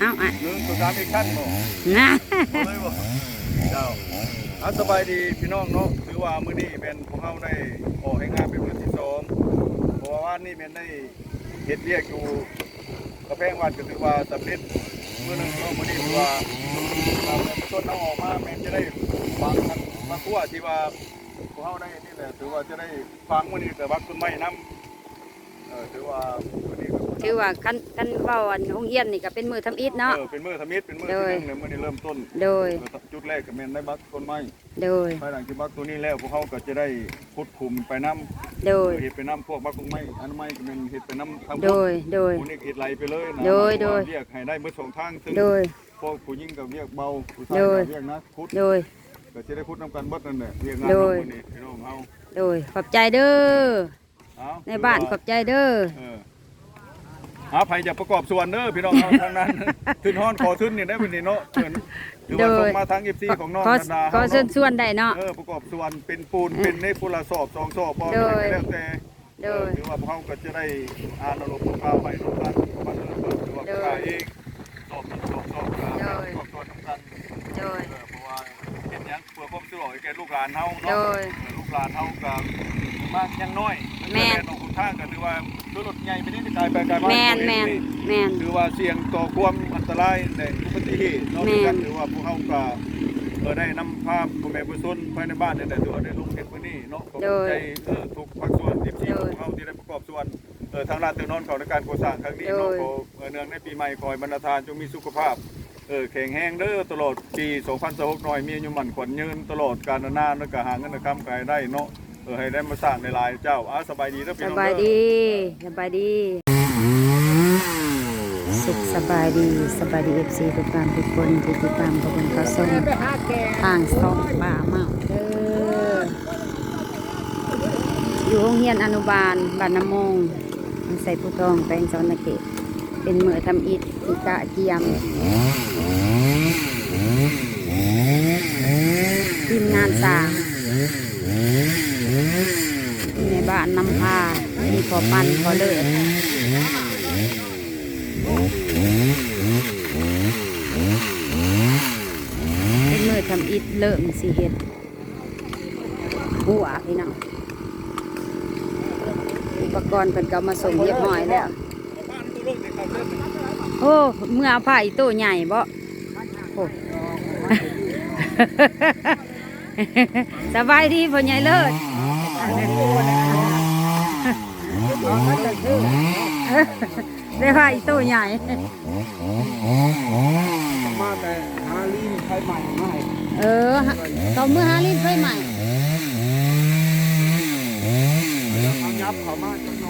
เอาอะหนึ่งสองสามอีกขั้นบ่นะเอาเลยบ่เจ้าอะสบายดีพี่น้องเนาะถือว่ามื้อนี้เป็นพวกเฮาได้ออกให้งานเป็นมื้อที่สองเพราะว่าวันนี้แม่นได้เฮ็ดเวียกอยู่กระแพงวัดก็ถือว่าสำเร็จมื้อหนึงเนาะมื้อนี้ถือว่าเราต้นเอาออกมาแม่นจะได้ฟังกันมาทั่วที่ว่าพวกเฮาได้นี่แหละถือว่าจะได้ฟังมื้อนี้แต่ว่าคุณไม่นํเออถือว่ามื้อนี้ก็ ถือว่าคันคันเว้าอันโรงเรียนนี่ก็เป็นมือทำอิฐเนาะ เออเป็นมื้อทมิตรเป็นมื้อโดที่ยหนึ่งเลยมื้อนี้เริ่มต้นโดย จุดแรกก็แม่นได้บักต้นไม้โดย ภายหลังที่บักตัวนี้แล้วพวกเขาก็จะได้พุดคุมไปน้ำโดย เห็ดไปน้ำพวกบักต้นไม้อันไม้ก็เป็นเห็ดไปน้ำทางโดย โดยผู้นี่เห็ดไหลไปเลยนะโดยโดย เรียกให้ได้เมื่อสองทางซึ่งโดย พวกผู้หญิงก็เรียกเบาผู้ชายโดยก็เรียกนะพุดโดย ก็จะได้พุดน้ำกันเบิดนั่นแหละเรียกงานโดยน้ำมื้อนี้พี่น้องเฮาโดย ขอบใจเด้อ เอาในบ้านขอบใจเด้อ เออ หาไผจะประกอบส่วนเด้อพี่น้องเฮาทางนั้นขึ้นฮ้อนขอทุนนี่ได้เป็นนี่เนาะเชิญถือว่าส่งมาทาง FC ของน้องขอธนาขอเฮาเชิญเนาะชวนได้เนาะ เออประกอบส่วนเป็นปูนเป็นในปุระสอบสองสอบบ่โดย แล้วแต่โดย ถือว่าพวกเขาก็จะได้อ่านอารมณ์ของเขาไปน้องกันบัตรเออถือว่าโดยขายเองสอบสอบสอบกัน โดยสอบตัวน้ำกันโดย ให้แก่ลูกหลานเฮาโดเนาะยเออลูกหลานเฮากับมากยังน้อยแม่น ต่คุณทางก็ถือว่าตัวรถใหญ่ไปนี่จะกลายไปกลายมาแมนแมนแมน ถือว่าเสี่ยงต่อความอันตรายในอุบัติเหตุเนาะแม่นด้วยกันถือว่าพวกเขาก็เออได้นำภาพพ่อแม่ผู้ชนภายในบ้านเนี่ยแต่ถือว่าได้ลงเก็บไว้นี่เนาะขอบคุณใจเออทุกภาคส่วนที่ที่พวกเขาที่ได้ประกอบส่วนเออทางร้านเตือนนอนเขาในการก่อสร้างครั้งนี้เนาะขอเออเนื่องในปีใหม่ขอให้บรรดาทานจงมีสุขภาพ เออแข็งแรงเด้อตลอดปี2026หน่อยมีอายุหมันขวัญยืนตลอดกาลนานแล้วก็หาเงินค้ำกายได้เนาะเออให้ได้มาสร้างในลายเจ้าอะสบายดีเด้อพี่น้องบายเด้อดีสบายดี สุขสบายดีสบายดีเอฟซีทุกท่านทุกคนที่ติดตามขบวนเขาส่งทางช่องป่าเมาเด้ออยู่โรงเรียนอนุบาลบ้านน้ำมงใส่ผู้ทองแปลงสอนเขต เป็นเหมือทำอิฐอิตะเจียม ทีมงานสร้างในบ้านนำพามีขอปันขอเลิศเป็นมือทำอิฐเริ่มสิเฮ็ดหัวพี่น้องอุปกรณ์เพิ่นก็เอามาส่งเรียบร้อยแล้ว โอ้เมื่อเอาผ้าอีโต้ใหญ่บ่โอ้สบายดีพ่อใหญ่เลิศได้ผ้าอีโต้ใหญ่มาแต่ฮาลีนไทยใหม่มาให้เออต่อเมื่อหาลิ้นไฟใหม่เอายับเขามาจัก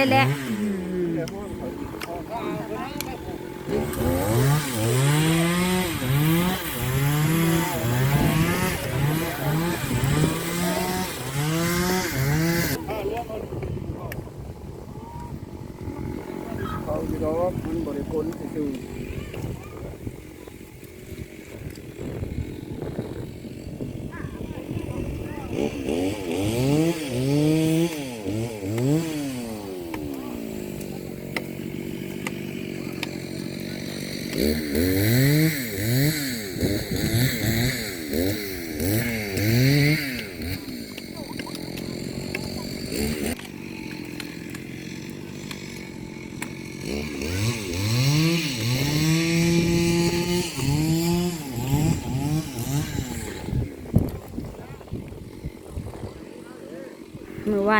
เลยแหละเขาอยู่ดอมันบริกลซื่อ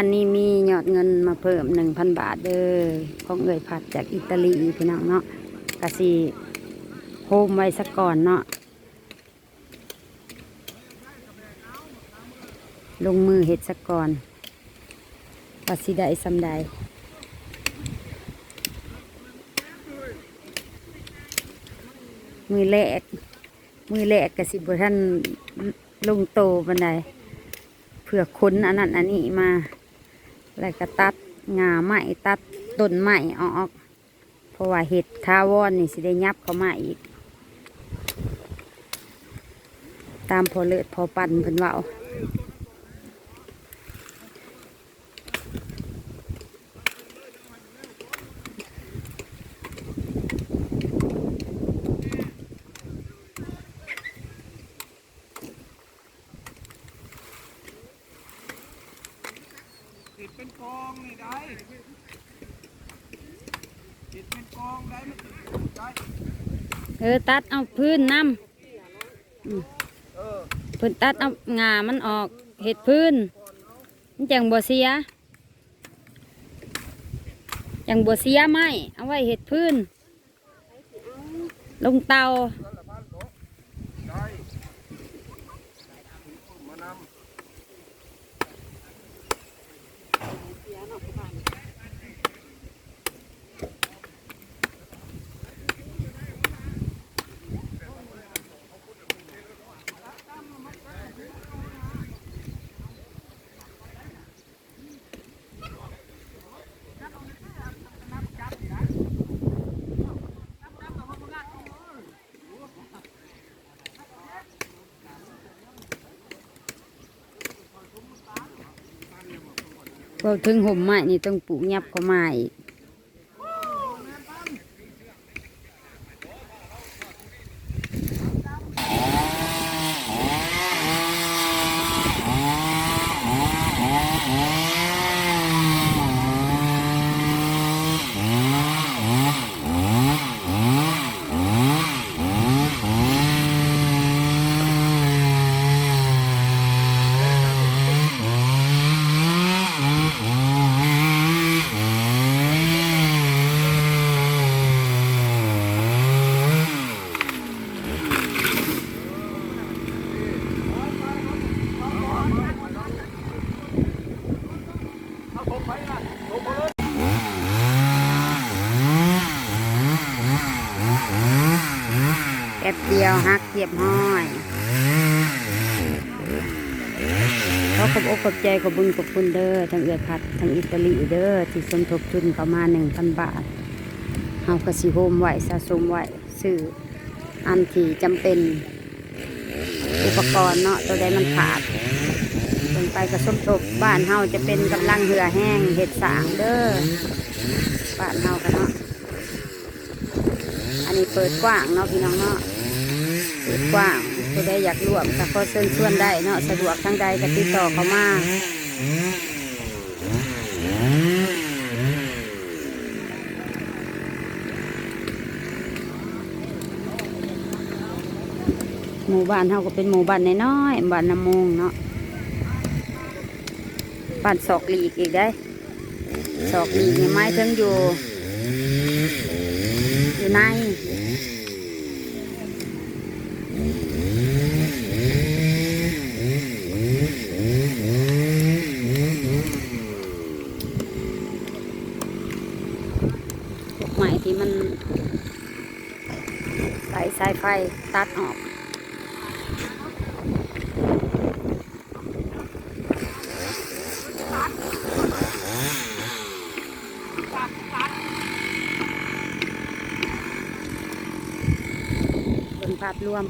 านนี้มียอดเงินมาเพิ่มหนึ่งพันบาทเด้อของเอ่ยผัดจากอิตาลีพี่น้องเนาะกะสีโฮมไว้สักก่อนเนาะลงมือเห็ดสักก่อนว่าสิได้สำใดมือแรกมือแรกก็สิบท่านลงโตบันไดเพื่อค้นอันนั้นอันนี้มา แล้วก็ตัดงาไม้ตัดต้นไม้ออก เพราะว่าเห็ดทาวอนนี่สิได้ยับเข้ามาอีก ตามพอเลิศพอปั่นเพิ่นว่า ติดเป็นก องนี่ได้ติดเป็นกองได้ไมันติดได้เออตัดเอาพื้นน้ำพิ่นตัดเอางามันออกเห็ดพื้นมันจังบัวเสียจังบัวเสียไหมเอาไว้เห็ดพื้นลงเตา พอถึงห่มไม้นี่ต้องปลูกยับเข้ามาอีก ดียวหักเรียบห้อยเขาขอบอกขอบใจขอบบุญขอบคุณเด้อทั้งเอือพัดทั้งอิตาลีเด้อที่สมทบทุนเข้ามาหนึ่งพันบาทเฮากระสิโฮมไหวสะสมไหวซื้ออันที่จำเป็นอุปกรณ์เนาะตัวใดมันขาดลงไปกระสมทบบ้านเฮาจะเป็นกำลังเหือแห้งเห็ดสางเด้อบ้านเฮากันเนาะอันนี้เปิดกว้างเนาะพี่น้องเนาะ กว้างผู้ใดอยากร่วมก็ขอเชิญชวนได้เนาะสะดวกทางใดก็ติดต่อเข้ามาหมู่บ้านเฮาก็เป็นหมู่บ้านน้อยๆบ้านน้ำมงเนาะบ้านศอกหลีกอีกได้ศอกหลีกไม้ถึงอยู่อยู่ในพวกใหม่ที่มัน ใส่สายไฟตัดออกบนภาพรวม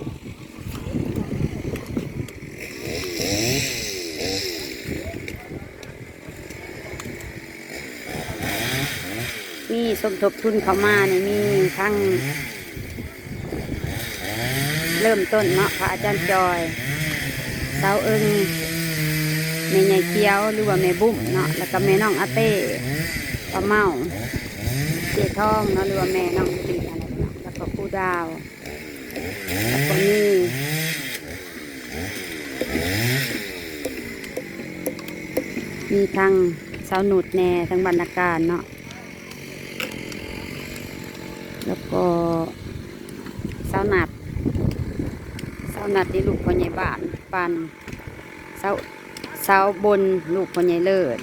มีสมทบทุนเข้ามาในี่มีทั้ง เริ่มต้นเนาะพระอาจารย์จอยเสาเอิงแม่ใหญ่เกียวหรือว่าแม่บุ้มเนาะแล้วก็แม่น้องอาเต้ป้าเมาเจทองเนาะหรือว่าแม่น้องตีอะไรเนาะแล้วก็ครูดาวแล้วก็มีมีทางสาวหนุดแน่ทางบรรณาการเนาะแล้วก็สาวหนัดานัดนี่ลูกพ่อใหญ่บ้านปันเสาวสาบนลูกพ่อใหญ่เลิศ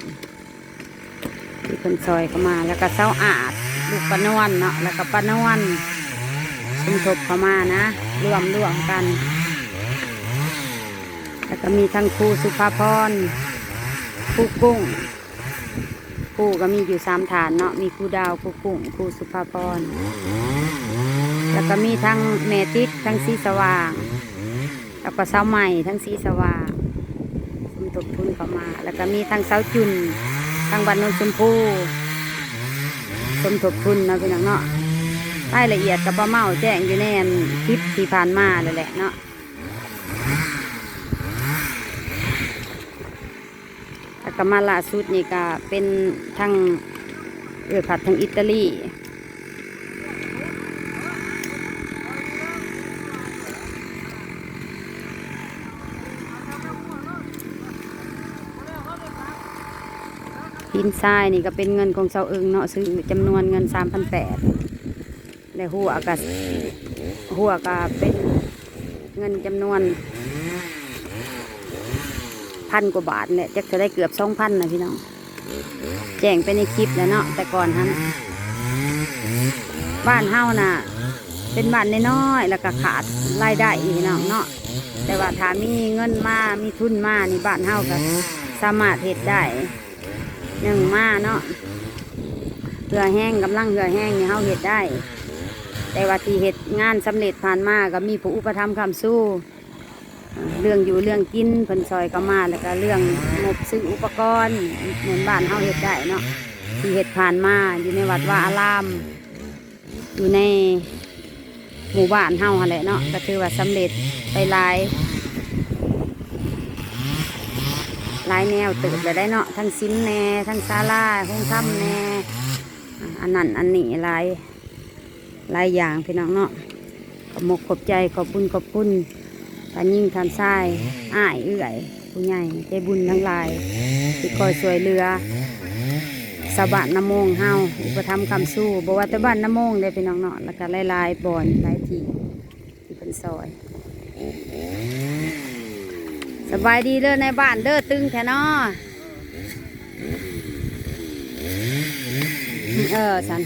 ที่เพิ่นซอยเข้ามาแล้วก็เสาอาดลูกปานวลเนาะแล้วก็ปานวลสมทบเข้ามานะรวมรวมกัน แล้วก็มีทั้งครูสุภาพรครูกุ้งครูก็มีอยู่สามฐานเนาะมีครูดาวครูกุ้งครูสุภาพรแล้วก็มีทั้งแมติกทั้งสีสว่าง แล้วก็เสาใหม่ทั้งสีสว่างสมทบทุนเข้ามา แล้วก็มีทั้งเสาจุนทั้งบันนนชมพูสมทบทุนเนาะพี่น้องเนาะรายละเอียดกับป้าเมาแจ้งอยู่ในอันคลิปที่ผ่านมาเลยแหละเนาะแล้วก็มาล่าสุดนี่ก็เป็นทางเออผัดทางอิตาลี นทรายนี่ก็เป็นเงินของเสาเอิงเนาะซื้อจำนวนเงินสามพันแปดและหัวก็หัวก็เป็นเงินจำนวนพันกว่าบาทเนี่ยจะจะได้เกือบสองพันนะพี่น้อง แจ้งไปในคลิปแล้วเนาะแต่ก่อนฮันบ้านเฮาน่ะ เป็นบ้านน้อยๆแล้วก็ขาดรายได้อีกพี่น้องเนาะแต่ว่าถ้ามีเงินมามีทุนมานี่บ้านเฮาก็สามารถเฮ็ดได้ หนึ่งมาเนาะเหือแห้งกำลังเหือแห้งนี่เฮาเฮ็ดได้ แต่ว่าที่เฮ็ดงานสำเร็จผ่านมาก็มีผู้อุปถัมภ์คำสู้ เรื่องอยู่เรื่องกินเพิ่นซอยก็มาแล้วก็เรื่องงบซื้ออุปกรณ์เหมือนบ้านเฮาเฮ็ดได้เนาะที่เฮ็ดผ่านมาอยู่ในวัดว่าอาราม อยู่ในหมู่บ้านเฮาหั่นแหละเนาะก็ถือว่าสำเร็จไปหลาย หลายแนวเติบไปได้เนาะทั้งสิ้นแน่ทั้งศาลาห้องถ้ำแน่อันนั้นอันนี้หลายหลายอย่างพี่น้องเนาะขอบมกขอบใจขอบบุญขอบคุณทานยิ่งทานทรายอ้ายเอื่อยผู้ใหญ่ใจบุญทั้งหลายที่คอยช่วยเหลือสาวบ้านน้ำมงเฮาอุปถัมคำสู้บอกว่าแต่บ้านน้ำมงได้เป็นน้องเนาะแล้วก็หลายบ่อนลายที่ที่เป็นซอย สบายดีเด้อในบ้านเด้อตึงแท้นาะเออสัน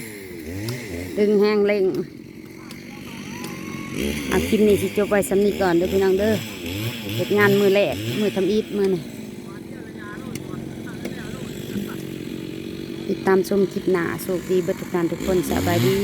ตึงแห้งเล่งอาคลิปนี้สิจบไว้สำนีก่อนเด้อพี่น้องเด้อเหตุงานมือแรกมือทำอีทมือนี่ติดตามชมคลิปหนาโชคดีเบัตุกการทุกคนสบายดี